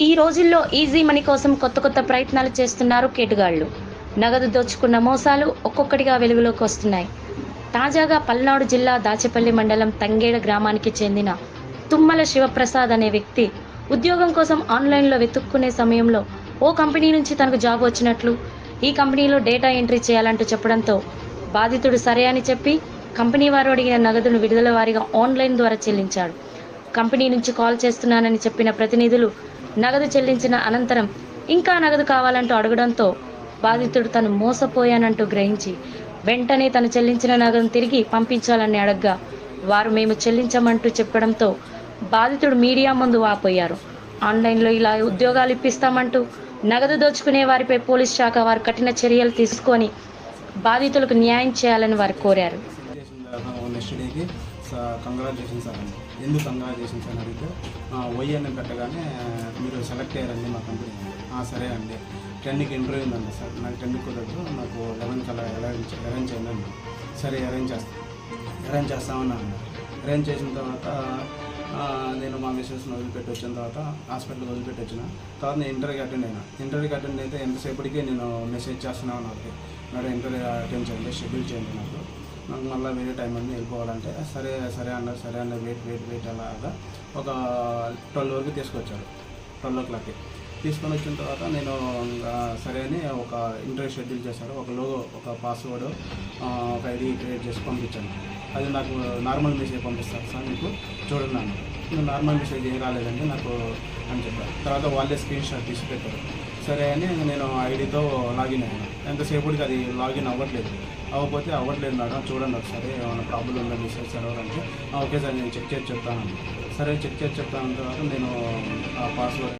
ఈ రోజుల్లో easy money కోసం కొత్త కొత్త ప్రయత్నాలు చేస్తున్నారు కేటుగాళ్ళు నగదు దోచుకున్న మోసాలు ఒక్కొక్కటిగా వెలుగులోకి వస్తున్నాయి. తాజాగా పల్నాడు జిల్లా దాచేపల్లి మండలం తంగేడ గ్రామానికి చెందిన తుమ్మల శివప్రసాద్ అనే వ్యక్తి ఉద్యోగం కోసం ఆన్లైన్లో వెతుక్కునే సమయంలో ఓ కంపెనీ నుంచి తనకు జాబ్ వచ్చినట్లు ఈ కంపెనీలో డేటా ఎంట్రీ చేయాలంటూ చెప్పడంతో బాధితుడు సరే అని చెప్పి కంపెనీ వారు అడిగిన నగదును విడుదల వారిగా ఆన్లైన్ ద్వారా చెల్లించాడు. కంపెనీ నుంచి కాల్ చేస్తున్నానని చెప్పిన ప్రతినిధులు నగదు చెల్లించిన అనంతరం ఇంకా నగదు కావాలంటూ అడగడంతో బాధితుడు తను మోసపోయానంటూ గ్రహించి వెంటనే తను చెల్లించిన నగదును తిరిగి పంపించాలని అడగ్గా వారు మేము చెల్లించమంటూ చెప్పడంతో బాధితుడు మీడియా ముందు వాపోయారు. ఆన్లైన్లో ఇలా ఉద్యోగాలు ఇప్పిస్తామంటూ నగదు దోచుకునే వారిపై పోలీస్ శాఖ వారు కఠిన చర్యలు తీసుకొని బాధితులకు న్యాయం చేయాలని వారు కోరారు. సార్ డేకి కంగ్రాచులేషన్స్ సార్ అండి ఎందుకు కంగ్రాచులేషన్స్ అని అడిగితే వైఎన్ పెట్టగానే మీరు సెలెక్ట్ అయ్యారండి మా కంపెనీ సరే అండి. టెన్కి ఇంటర్వ్యూ ఉందండి సార్. నాకు టెన్కి కుదరదు. నాకు లెవెన్కి అలా అరేంజ్ అరేంజ్ చేయండి. సరే అరేంజ్ చేస్తాను అరేంజ్ చేస్తామన్నాను అరేంజ్ చేసిన తర్వాత నేను మా మిస్సెస్ని వదిలిపెట్టి వచ్చిన తర్వాత హాస్పిటల్కి వదిలిపెట్టి వచ్చిన తర్వాత నేను ఇంటర్వ్యూకి అటెండ్ అయినా. ఇంటర్వ్యూకి అటెండ్ అయితే ఎంతసేపటికి నేను మెసేజ్ చేస్తున్నాను నాకు. మేడం ఇంటర్వ్యూ అటెండ్ చేయండి షెడ్యూల్ చేయండి నాకు. నాకు మళ్ళీ వేరే టైం అన్నీ వెళ్ళిపోవాలంటే సరే సరే అన్నారు సరే అన్న వెయిట్ వెయిట్ వెయిట్ అలాగా ఒక ట్వెల్వ్ వరకు తీసుకొచ్చారు. ట్వెల్వ్ ఓ క్లాక్కి తీసుకొని వచ్చిన తర్వాత నేను సరే అని ఒక ఇంటర్వ్యూ షెడ్యూల్ చేశారు. ఒక లోగో ఒక పాస్వర్డ్ ఒక ఐడి క్రియేట్ చేసి పంపించాను. అది నాకు నార్మల్ మెసేజ్ పంపిస్తారు సార్ మీకు. చూడండి అన్నారు నార్మల్ మెసేజ్ ఏం రాలేదండి నాకు అని చెప్పారు. తర్వాత వాళ్ళే స్క్రీన్ షాట్ తీసి పెట్టారు. సరే అని నేను ఐడితో లాగిన్ అయ్యాను ఎంతసేపటికి అది లాగిన్ అవ్వట్లేదు. అవ్వకపోతే అవ్వట్లేదు మేడం చూడండి ఒకసారి ఏమైనా ప్రాబ్లం ఉందా మెసేజ్ సర్వర్ అంటే ఓకే సార్ నేను చెక్ చేసి చెప్తాను సరే చెక్ చేసి చెప్తాను తర్వాత నేను ఆ పాస్వర్డ్